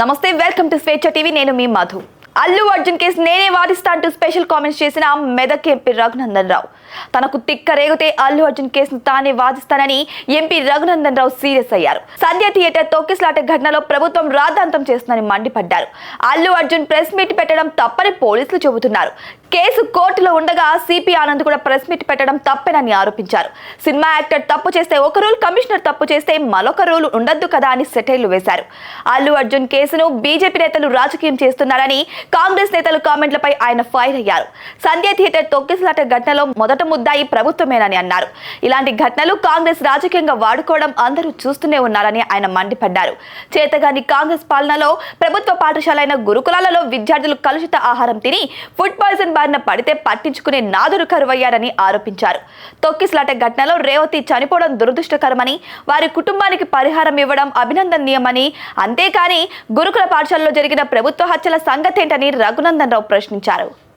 నమస్తే welcome to Swecha TV. నేను మీ మధు. అల్లు అర్జున్ కేసు నేనే వాదిస్తా అంటూ స్పెషల్ కామెంట్స్ చేసిన మెదక్ ఎంపీ రఘునందన్ రావు తనకు తిక్క రేగితే అల్లు అర్జున్ కేసును తానే వాదిస్తానని ఎంపీ రఘునందన్ రావు సీరియస్ అయ్యారు. సంధ్య థియేటర్ తొక్కిసలాట ఘటనలో ప్రభుత్వం రాద్ధాంతం చేస్తుందని మండిపడ్డారు. అల్లు అర్జున్ ప్రెస్ మీట్ పెట్టడం తప్పని పోలీసులు చెబుతున్నారు. కేసు కోర్టులో ఉండగా సిపి ఆనంద్ కూడా ప్రెస్ మీట్ పెట్టడం తప్పేనని ఆరోపించారు. సినిమా యాక్టర్ తప్పు చేస్తే ఒక రూల్ కమిషనర్ తప్పు చేస్తే మరొక రూల్ ఉండొద్దు కదా అని సెటైర్లు వేశారు. అల్లు అర్జున్ కేసును బీజేపీ నేతలు రాజకీయం చేస్తున్నారని కాంగ్రెస్ నేతలు కామెంట్లపై ఆయన ఫైర్ అయ్యారు. సంధ్య థియేటర్ తొక్కిసలాట ఘటనలో మొదట ముద్దాయి ప్రభుత్వమేనని అన్నారు. ఇలాంటి ఘటనలు కాంగ్రెస్ రాజకీయంగా వాడుకోవడం అందరూ చూస్తూనే ఉన్నారని ఆయన మండిపడ్డారు. చేతగాని కాంగ్రెస్ పాలనలో ప్రభుత్వ పాఠశాలైన గురుకులాలలో విద్యార్థులు కలుషిత ఆహారం తిని ఫుడ్ పాయిజన్ బారిన పడితే పట్టించుకునే నాదురు కరువయ్యారని ఆరోపించారు. తొక్కిసలాట ఘటనలో రేవతి చనిపోవడం దురదృష్టకరమని వారి కుటుంబానికి పరిహారం ఇవ్వడం అభినందనీయమని అంతేకాని గురుకుల పాఠశాలలో జరిగిన ప్రభుత్వ హత్యల సంగతేంటని రఘునందన్ రావు ప్రశ్నించారు.